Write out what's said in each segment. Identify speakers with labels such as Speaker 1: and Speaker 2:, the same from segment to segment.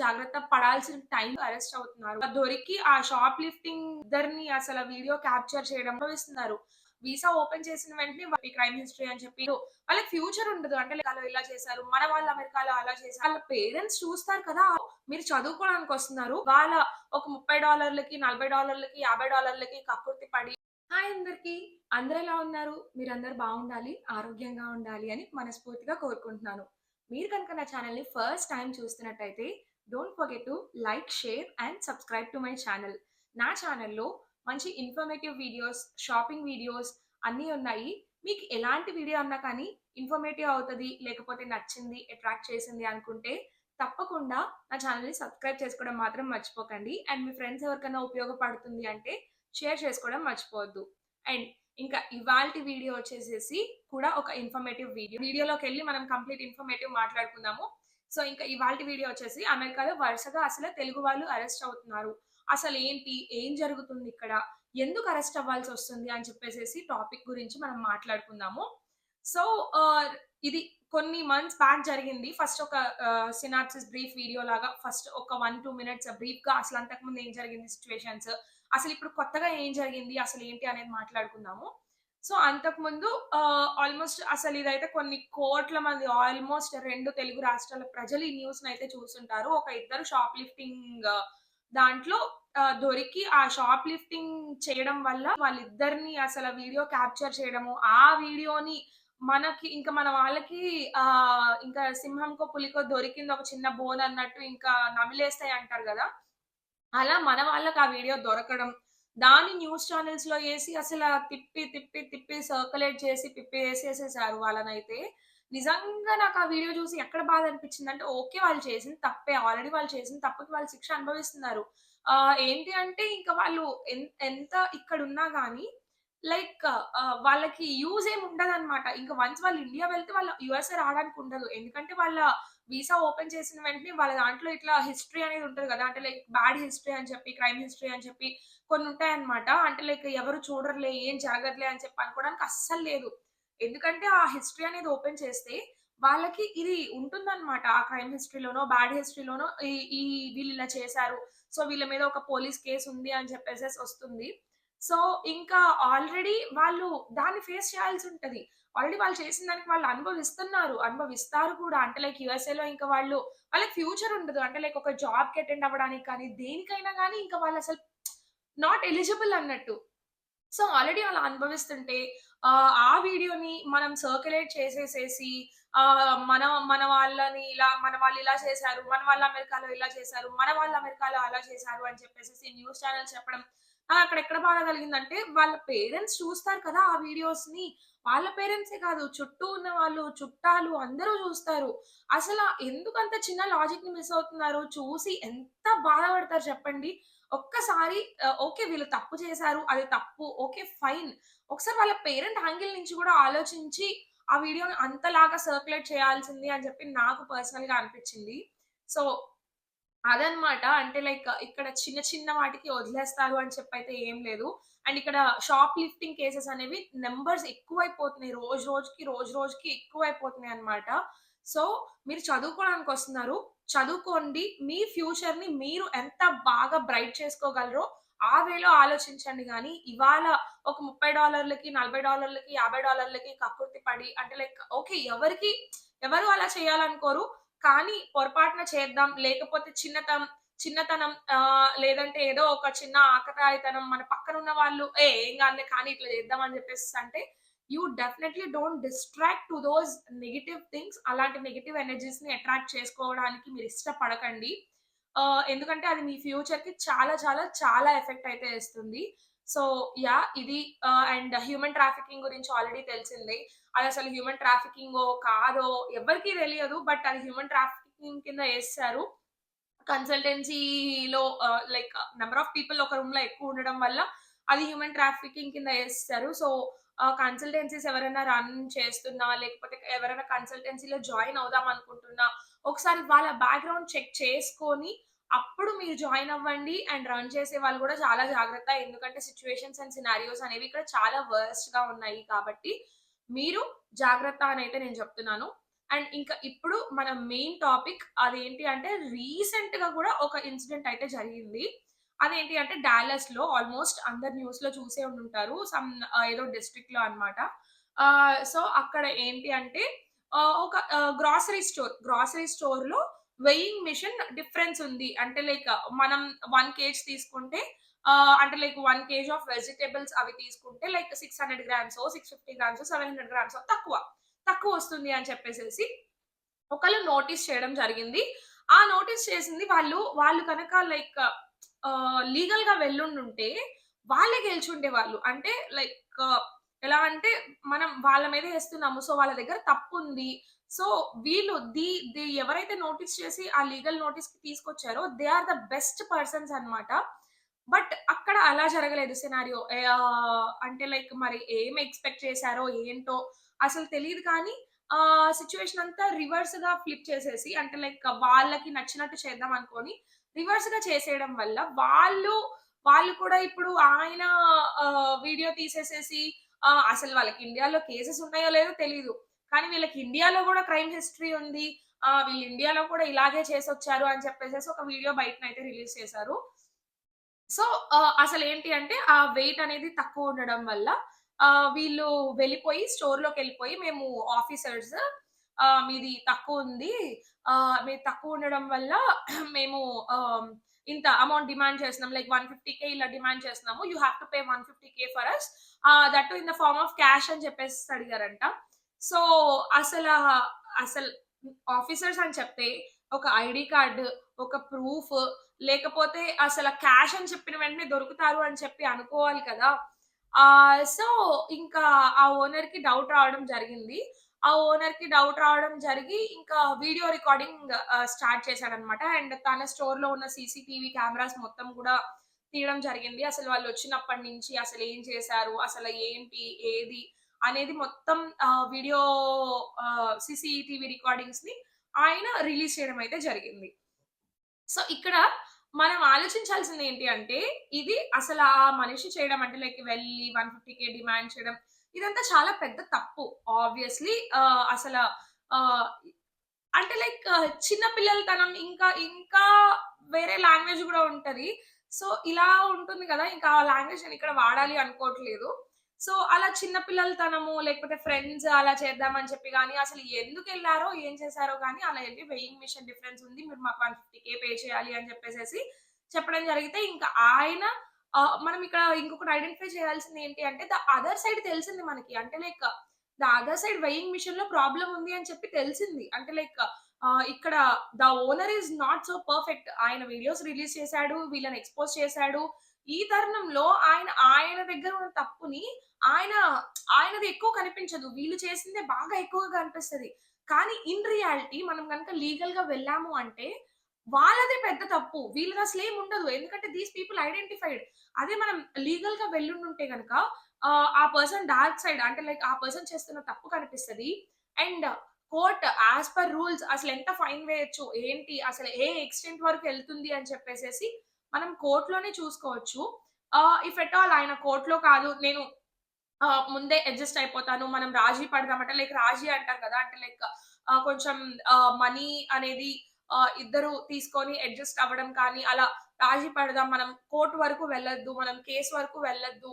Speaker 1: జాగ్రత్త పడాల్సిన time arrest అవుతున్నారు. దొరికి ఆ షాప్ లిఫ్టింగ్ ఇద్దరిని అసలు వీడియో క్యాప్చర్ చేయడం భావిస్తున్నారు వీసా ఓపెన్ చేసిన వెంటనే వాళ్ళకి క్రైమ్ హిస్టరీ అని చెప్పి వాళ్ళకి ఫ్యూచర్ ఉండదు. అంటే వాళ్ళు ఇలా చేశారు మన వాళ్ళు అమెరికాలో అలా చేశారు. వాళ్ళ పేరెంట్స్ చూస్తారు కదా మీరు చదువుకోవడానికి వస్తున్నారు. వాళ్ళ ఒక ముప్పై డాలర్లకి నలభై డాలర్లకి యాభై డాలర్లకి కక్కుర్తి పడి హాయ్ అందరికి అందరు ఎలా ఉన్నారు? మీరందరు బాగుండాలి ఆరోగ్యంగా ఉండాలి అని మనస్ఫూర్తిగా కోరుకుంటున్నాను. మీరు కనుక నా ఛానల్ని ఫస్ట్ టైం చూస్తున్నట్టయితే don't forget to like share and subscribe to my channel నా ఛానల్లో మంచి ఇన్ఫర్మేటివ్ వీడియోస్ షాపింగ్ వీడియోస్ అన్నీ ఉన్నాయి. మీకు ఎలాంటి వీడియో అన్నా కానీ ఇన్ఫర్మేటివ్ అవుతుంది లేకపోతే నచ్చింది అట్రాక్ట్ చేసింది అనుకుంటే తప్పకుండా నా ఛానల్ని సబ్స్క్రైబ్ చేసుకోవడం మాత్రం మర్చిపోకండి. అండ్ మీ ఫ్రెండ్స్ ఎవరికైనా ఉపయోగపడుతుంది అంటే షేర్ చేసుకోవడం మర్చిపోవద్దు. అండ్ ఇంకా ఇవాళ వీడియో వచ్చేసేసి కూడా ఒక ఇన్ఫర్మేటివ్ వీడియో వీడియోలోకి వెళ్ళి మనం కంప్లీట్ ఇన్ఫర్మేటివ్ మాట్లాడుకుందాము. సో ఇంకా ఇవాళ వీడియో వచ్చేసి అమెరికాలో వరుసగా అసలు తెలుగు వాళ్ళు అరెస్ట్ అవుతున్నారు. అసలు ఏంటి? ఏం జరుగుతుంది ఇక్కడ? ఎందుకు అరెస్ట్ అవ్వాల్సి వస్తుంది? అని చెప్పేసి టాపిక్ గురించి మనం మాట్లాడుకుందాము. సో ఇది కొన్ని మంత్స్ బ్యాక్ జరిగింది. ఫస్ట్ ఒక సినాప్సిస్ బ్రీఫ్ వీడియో లాగా ఫస్ట్ ఒక వన్ టూ మినిట్స్ బ్రీఫ్గా అసలు అంతకుముందు ఏం జరిగింది సిచ్యువేషన్స్ అసలు ఇప్పుడు కొత్తగా ఏం జరిగింది? అసలు ఏంటి అనేది మాట్లాడుకుందాము. సో అంతకుముందు ఆల్మోస్ట్ అసలు ఇదైతే కొన్ని కోట్ల మంది ఆల్మోస్ట్ రెండు తెలుగు రాష్ట్రాల ప్రజలు ఈ న్యూస్ అయితే చూస్తుంటారు. ఒక ఇద్దరు షాప్ లిఫ్టింగ్ దాంట్లో దొరికి ఆ షాప్ లిఫ్టింగ్ చేయడం వల్ల వాళ్ళిద్దరిని అసలు వీడియో క్యాప్చర్ చేయడము ఆ వీడియోని మనకి ఇంకా మన వాళ్ళకి ఆ ఇంకా సింహంకో పులికో దొరికింది ఒక చిన్న బోన్ అన్నట్టు ఇంకా నమిలేస్తాయి అంటారు కదా. అలా మన వాళ్ళకి ఆ వీడియో దొరకడం దాన్ని న్యూస్ ఛానల్స్లో వేసి అసలు తిప్పి తిప్పి తిప్పి సర్కులేట్ చేసి పిప్పి వేసేసేసారు వాళ్ళనైతే. నిజంగా నాకు ఆ వీడియో చూసి ఎక్కడ బాధ అనిపించింది అంటే ఓకే వాళ్ళు చేసింది తప్పే ఆల్రెడీ వాళ్ళు చేసిన తప్పకి వాళ్ళు శిక్ష అనుభవిస్తున్నారు. ఆ ఏంటి అంటే ఇంకా వాళ్ళు ఎంత ఇక్కడ ఉన్నా గానీ లైక్ వాళ్ళకి యూజ్ ఏమి ఉండదు అనమాట ఇంకా వన్స్ వాళ్ళు ఇండియా వెళ్తే వాళ్ళ యుఎస్ఏ రావడానికి ఉండదు. ఎందుకంటే వాళ్ళ వీసా ఓపెన్ చేసిన వెంటనే వాళ్ళ దాంట్లో ఇట్లా హిస్టరీ అనేది ఉంటుంది కదా అంటే లైక్ బ్యాడ్ హిస్టరీ అని చెప్పి క్రైమ్ హిస్టరీ అని చెప్పి కొన్ని ఉంటాయన్నమాట. అంటే లైక్ ఎవరు చూడరులే ఏం జరగట్లే అని చెప్పి అనుకోవడానికి అస్సలు లేదు. ఎందుకంటే ఆ హిస్టరీ అనేది ఓపెన్ చేస్తే వాళ్ళకి ఇది ఉంటుందన్నమాట. ఆ క్రైమ్ హిస్టరీలోనో బ్యాడ్ హిస్టరీలోనో ఈ ఈ వీళ్ళు ఇలా చేశారు. సో వీళ్ళ మీద ఒక పోలీస్ కేసు ఉంది అని చెప్పేసి వస్తుంది. సో ఇంకా ఆల్రెడీ వాళ్ళు దాన్ని ఫేస్ చేయాల్సి ఉంటుంది. ఆల్రెడీ వాళ్ళు చేసిన దానికి వాళ్ళు అనుభవిస్తున్నారు. అనుభవిస్తారు కూడా. అంటే లైక్ యుఎస్ఏలో ఇంకా వాళ్ళు వాళ్ళకి ఫ్యూచర్ ఉండదు. అంటే లైక్ ఒక జాబ్కి అటెండ్ అవ్వడానికి కానీ దేనికైనా కానీ ఇంకా వాళ్ళు అసలు నాట్ ఎలిజిబుల్ అన్నట్టు. సో ఆల్రెడీ అలా అనుభవిస్తుంటే ఆ, వీడియోని మనం సర్క్యులేట్ చేసేసేసి మన మన వాళ్ళని ఇలా మన వాళ్ళు ఇలా చేశారు మన వాళ్ళు అమెరికాలో ఇలా చేశారు మన వాళ్ళు అమెరికాలో అలా చేశారు అని చెప్పేసి న్యూస్ ఛానల్ చెప్పడం అక్కడ ఎక్కడ బాధ కలిగిందంటే వాళ్ళ పేరెంట్స్ చూస్తారు కదా ఆ వీడియోస్ని వాళ్ళ పేరెంట్సే కాదు చుట్టూ ఉన్న వాళ్ళు చుట్టాలు అందరూ చూస్తారు. అసలు ఎందుకంత చిన్న లాజిక్ని మిస్ అవుతున్నారు? చూసి ఎంత బాధపడతారు చెప్పండి? ఒక్కసారి ఓకే వీళ్ళు తప్పు చేశారు అది తప్పు ఓకే ఫైన్. ఒకసారి వాళ్ళ పేరెంట్ యాంగిల్ నుంచి కూడా ఆలోచించి ఆ వీడియోని అంతలాగా సర్క్యులేట్ చేయాల్సింది అని చెప్పి నాకు పర్సనల్గా అనిపించింది. సో అదనమాట. అంటే లైక్ ఇక్కడ చిన్న చిన్న వాటికి వదిలేస్తారు అని చెప్పి అయితే ఏం లేదు. అండ్ ఇక్కడ షాప్ లిఫ్టింగ్ కేసెస్ అనేవి నెంబర్స్ ఎక్కువైపోతున్నాయి. రోజు రోజుకి రోజు రోజుకి ఎక్కువైపోతున్నాయి అన్నమాట. సో మీరు చదువుకోవడానికి వస్తున్నారు. చదువుకోండి. మీ ఫ్యూచర్ని మీరు ఎంత బాగా బ్రైట్ చేసుకోగలరో ఆ వేలో ఆలోచించండి కానీ ఇవాళ ఒక ముప్పై డాలర్లకి నలభై డాలర్లకి యాభై డాలర్లకి కకృతి పడి అంటే లైక్ ఓకే ఎవరికి ఎవరు అలా చేయాలనుకోరు. కానీ పొరపాటున చేద్దాం లేకపోతే చిన్నతనం చిన్నతనం ఆ, లేదంటే ఏదో ఒక చిన్న ఆకతాయితనం మన పక్కన ఉన్న వాళ్ళు ఏ ఏం కాదులే కానీ ఇట్లా చేద్దాం అని చెప్పేసి అంటే you definitely don't distract to those negative things అలాంటి నెగిటివ్ ఎనర్జీస్ని అట్రాక్ట్ చేసుకోవడానికి మీరు ఇష్టపడకండి. ఎందుకంటే అది మీ ఫ్యూచర్కి చాలా చాలా చాలా ఎఫెక్ట్ అయితే ఇస్తుంది సో యా ఇది అండ్ హ్యూమన్ ట్రాఫికింగ్ గురించి ఆల్రెడీ తెలిసింది. అది అసలు హ్యూమన్ ట్రాఫికింగ్ కాదో ఎవరికి తెలియదు బట్ అది హ్యూమన్ ట్రాఫికింగ్ కింద వేస్తారు కన్సల్టెన్సీలో లైక్ నెంబర్ ఆఫ్ పీపుల్ ఒక రూమ్లో ఎక్కువ ఉండడం వల్ల అది హ్యూమన్ ట్రాఫికింగ్ కింద వేస్తారు సో కన్సల్టెన్సీస్ ఎవరైనా రన్ చేస్తున్నా లేకపోతే ఎవరైనా కన్సల్టెన్సీలో జాయిన్ అవుదాం అనుకుంటున్నా ఒకసారి వాళ్ళ బ్యాక్గ్రౌండ్ చెక్ చేసుకొని అప్పుడు మీరు జాయిన్ అవ్వండి అండ్ రన్ చేసే వాళ్ళు కూడా చాలా జాగ్రత్త ఎందుకంటే సిచ్యువేషన్స్ అండ్ సినారియోస్ అనేవి ఇక్కడ చాలా వర్స్ట్గా ఉన్నాయి కాబట్టి మీరు జాగ్రత్త అని అయితే నేను చెప్తున్నాను అండ్ ఇంకా ఇప్పుడు మన మెయిన్ టాపిక్ అదేంటి అంటే రీసెంట్‌గా కూడా ఒక ఇన్సిడెంట్ అయితే జరిగింది. అదేంటి అంటే డాలస్‌లో ఆల్‌మోస్ట్ అందరు న్యూస్‌లో చూసే ఉంటారు సమ్ ఏదో డిస్ట్రిక్ట్‌లో అన్నమాట. అనమాట సో అక్కడ ఏంటి అంటే ఒక ఒక స్టోర్ గ్రోసరీ స్టోర్. గ్రోసరీ స్టోర్‌లో వెయింగ్ మిషన్ డిఫరెన్స్ ఉంది. అంటే లైక్ uh, మనం వన్ కేజ్ తీసుకుంటే uh, అంటే like one KG of vegetables అవి తీసుకుంటే like six hundred grams six fifty grams seven hundred grams తక్కువ. తక్కువ వస్తుంది అని చెప్పేసేసి ఒకళ్ళు నోటీస్ చేయడం జరిగింది. ఆ నోటీస్ చేసింది వాళ్ళు, వాళ్ళు కనుక లైక్ లీగల్ uh, గా వెళ్ళుండుంటే వాళ్ళే గెలిచుండేవాళ్ళు. అంటే లైక్ ఎలా అంటే మనం వాళ్ళ మీద వేస్తున్నాము సో వాళ్ళ దగ్గర తప్పు ఉంది సో వీళ్ళు ది ది ఎవరైతే నోటీస్ చేసి ఆ లీగల్ నోటీస్కి తీసుకొచ్చారో they are the best persons అన్నమాట. బట్ అక్కడ అలా జరగలేదు సినారియో. అంటే లైక్ మరి ఏం ఎక్స్‌పెక్ట్ చేశారో ఏంటో అసలు తెలియదు కానీ ఆ సిట్యుయేషన్ అంతా రివర్స్‌గా ఫ్లిప్ చేసేసి అంటే లైక్ వాళ్ళకి నచ్చినట్టు చేద్దాం అనుకోని రివర్స్‌గా చేసేయడం వల్ల వాళ్ళు, వాళ్ళు కూడా ఇప్పుడు ఆయన వీడియో తీసేసేసి అసలు వాళ్ళకి ఇండియాలో కేసెస్ ఉన్నాయో లేదో తెలియదు కానీ వీళ్ళకి ఇండియాలో కూడా క్రైమ్ హిస్టరీ ఉంది. వీళ్ళు ఇండియాలో కూడా ఇలాగే చేసొచ్చారు అని చెప్పేసి ఒక వీడియో బయటనైతే రిలీజ్ చేశారు. సో అసలు ఏంటి అంటే ఆ వెయిట్ అనేది తక్కువ ఉండడం వల్ల వీళ్ళు వెళ్ళిపోయి స్టోర్‌లోకెళ్ళిపోయి మేము ఆఫీసర్స్ మీది తక్కువుంది. ఉంది మీది తక్కువ ఉండడం వల్ల మేము ఇంత అమౌంట్ డిమాండ్ చేస్తున్నాం. లైక్ వన్ ఫిఫ్టీ కే ఇలా డిమాండ్ చేస్తున్నాము. You have to pay one fifty K for us. That in the form of cash అని చెప్పేసి అడిగారంట. సో అసలు అసలు ఆఫీసర్స్ అని చెప్తే ఒక ఐడి కార్డు ఒక ప్రూఫ్ లేకపోతే అసలు క్యాష్ అని చెప్పిన వెంటనే దొరుకుతారు అని చెప్పి అనుకోవాలి కదా! సో ఇంకా ఆ ఓనర్‌కి డౌట్ రావడం జరిగింది. ఆ ఓనర్‌కి డౌట్ రావడం జరిగి ఇంకా వీడియో రికార్డింగ్ స్టార్ట్ చేశాడనమాట అండ్ తన స్టోర్‌లో ఉన్న సీసీటీవీ కెమెరాస్ మొత్తం కూడా తీయడం జరిగింది. అసలు వాళ్ళు వచ్చినప్పటి నుంచి అసలు ఏం చేశారు? అసలు ఏంటి? ఏది? అనేది మొత్తం వీడియో సిసిటీవీ రికార్డింగ్స్ని ఆయన రిలీజ్ చేయడం అయితే జరిగింది. సో ఇక్కడ మనం ఆలోచించాల్సింది ఏంటి అంటే ఇది అసలు ఆ మనిషి చేయడం అంటే లైక్ వెళ్ళి 150,000 డిమాండ్ చేయడం ఇదంతా చాలా పెద్ద తప్పు. ఆబ్వియస్‌లీ అసలు అంటే లైక్ చిన్న పిల్లలతనం ఇంకా, ఇంకా వేరే లాంగ్వేజ్ కూడా ఉంటది. సో ఇలా ఉంటుంది కదా ఇంకా ఆ లాంగ్వేజ్ నేను ఇక్కడ వాడాలి అనుకోవట్లేదు. సో అలా చిన్న పిల్లలతనము లేకపోతే ఫ్రెండ్స్ అలా చేద్దాం అని చెప్పి కానీ అసలు ఎందుకు వెళ్ళారో ఏం చేశారో కానీ అలా వెళ్ళి వెయింగ్ మిషన్ డిఫరెన్స్ ఉంది. మీరు మాకు 150,000 పే చేయాలి అని చెప్పేసేసి చెప్పడం జరిగితే ఇంకా ఆయన మనం ఇక్కడ ఇంకొకటి ఐడెంటిఫై చేయాల్సింది ఏంటి అంటే ద అదర్ సైడ్ తెలిసింది మనకి. అంటే లైక్ ద అదర్ సైడ్ వెయింగ్లో ప్రాబ్లెమ్ ఉంది అని చెప్పి తెలిసింది. అంటే లైక్ ఇక్కడ the owner is not so perfect. ఆయన వీడియోస్ రిలీజ్ చేశాడు వీళ్ళని ఎక్స్‌పోజ్ చేశాడు ఈ తరుణంలో ఆయన, ఆయన దగ్గర ఉన్న తప్పుని ఆయన ఆయనది ఎక్కువ కనిపించదు. వీళ్ళు చేసిందే బాగా ఎక్కువగా కనిపిస్తుంది కానీ ఇన్ రియాలిటీ మనం గనుక లీగల్‌గా వెళ్ళాము అంటే వాళ్ళదే పెద్ద తప్పు. వీళ్ళది ఏం ఉండదు. ఎందుకంటే దీస్ పీపుల్ ఐడెంటిఫైడ్. అదే మనం లీగల్గా గనక కనుక ఆ పర్సన్ డార్క్ సైడ్ అంటే లైక్ ఆ పర్సన్ చేస్తున్న తప్పు కనిపిస్తుంది and court as per rules అసలు ఎంత ఫైన్ వేయొచ్చు? ఏంటి? అసలు ఏ ఎక్స్‌టెంట్ వరకు వెళ్తుంది అని చెప్పేసి మనం కోర్టులోనే చూసుకోవచ్చు. ఇఫ్ ఎట్ ఆల్ ఆయన కోర్టులో కాదు నేను ముందే అడ్జస్ట్ అయిపోతాను. మనం రాజీ పడదాం అంటే లైక్ రాజీ అంటారు కదా! అంటే లైక్ కొంచెం మనీ అనేది ఇద్దరు తీసుకొని అడ్జస్ట్ అవ్వడం కానీ అలా రాజీ పడదాం. మనం కోర్ట్ వరకు వెళ్ళొద్దు. మనం కేసు వరకు వెళ్ళొద్దు.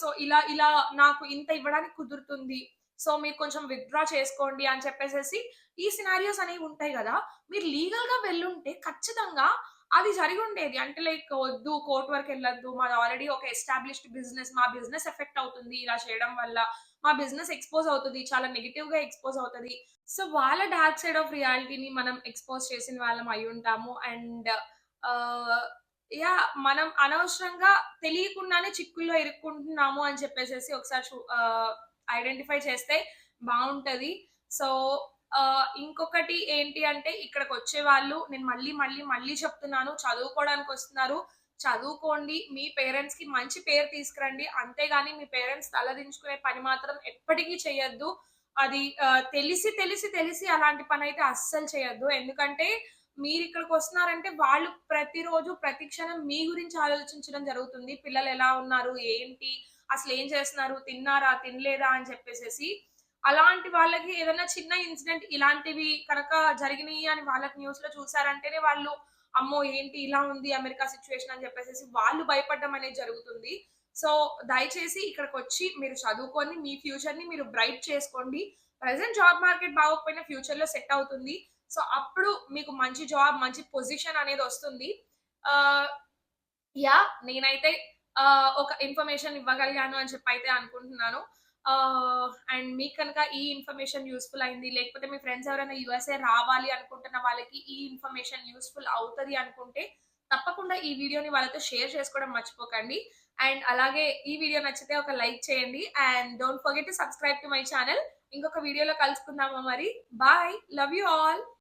Speaker 1: సో ఇలా ఇలా నాకు ఇంత ఇవ్వడానికి కుదురుతుంది. సో మీరు కొంచెం విత్‌డ్రా చేసుకోండి అని చెప్పేసేసి ఈ సినారియోస్ అనేవి ఉంటాయి కదా మీరు లీగల్‌గా వెళ్ళుంటే ఖచ్చితంగా అది జరిగి ఉండేది అంటే లైక్ వద్దు కోర్ట్ వరకు వెళ్ళొద్దు మాది ఆల్రెడీ ఒక ఎస్టాబ్లిష్డ్ బిజినెస్. మా బిజినెస్ ఎఫెక్ట్ అవుతుంది ఇలా చేయడం వల్ల. మా బిజినెస్ ఎక్స్‌పోజ్ అవుతుంది చాలా నెగెటివ్‌గా ఎక్స్‌పోజ్ అవుతుంది సో వాళ్ళ డార్క్ సైడ్ ఆఫ్ రియాలిటీని మనం ఎక్స్‌పోజ్ చేసిన వాళ్ళం అయి ఉంటాము అండ్ యా మనం అనవసరంగా తెలియకుండానే చిక్కుల్లో ఇరుక్కుంటున్నాము అని చెప్పేసేసి ఒకసారి ఐడెంటిఫై చేస్తే బాగుంటది సో ఇంకొకటి ఏంటి అంటే ఇక్కడికి వచ్చే వాళ్ళు నేను మళ్ళీ, మళ్ళీ, మళ్ళీ చెప్తున్నాను చదువుకోవడానికొస్తున్నారు. చదువుకోండి. మీ పేరెంట్స్కి మంచి పేరు తీసుకురండి. అంతేగాని మీ పేరెంట్స్ తలదించుకునే పని మాత్రం ఎప్పటికీ చేయొద్దు. అది తెలిసి, తెలిసి, తెలిసి అలాంటి పని అయితే అస్సలు చేయొద్దు. ఎందుకంటే మీరు ఇక్కడికి వస్తున్నారంటే వాళ్ళు ప్రతిరోజు, ప్రతి క్షణం మీ గురించి ఆలోచించడం జరుగుతుంది. పిల్లలు ఎలా ఉన్నారు? ఏంటి? అసలు ఏం చేస్తున్నారు? తిన్నారా? తినలేదా? అని చెప్పేసేసి. అలాంటి వాళ్ళకి ఏదైనా చిన్న ఇన్సిడెంట్ ఇలాంటివి కనుక జరిగినాయి అని వాళ్ళకి న్యూస్లో చూసారంటేనే వాళ్ళు అమ్మో ఏంటి ఇలా ఉంది అమెరికా సిచ్యువేషన్ అని చెప్పేసి వాళ్ళు భయపడడం అనేది జరుగుతుంది. సో దయచేసి ఇక్కడికి వచ్చి మీరు చదువుకొని మీ ఫ్యూచర్ని మీరు బ్రైట్ చేసుకోండి. ప్రజెంట్ జాబ్ మార్కెట్ బాగోకపోయినా ఫ్యూచర్లో సెట్ అవుతుంది. సో అప్పుడు మీకు మంచి జాబ్ మంచి పొజిషన్ అనేది వస్తుంది. యా నేనైతే ఒక ఇన్ఫర్మేషన్ ఇవ్వగలిగాను అని చెప్పి అయితే అనుకుంటున్నాను. అండ్ మీకు కనుక ఈ ఇన్ఫర్మేషన్ యూస్ఫుల్ అయింది లేకపోతే మీ ఫ్రెండ్స్ ఎవరైనా యూఎస్ఏ రావాలి అనుకుంటున్న వాళ్ళకి ఈ ఇన్ఫర్మేషన్ యూస్ఫుల్ అవుతుంది అనుకుంటే తప్పకుండా ఈ వీడియోని వాళ్ళతో షేర్ చేసుకోవడం మర్చిపోకండి. అండ్ అలాగే ఈ వీడియో నచ్చితే ఒక లైక్ చేయండి. And don't forget to subscribe to my channel ఇంకొక వీడియోలో కలుసుకుందామా మరి. Bye love you all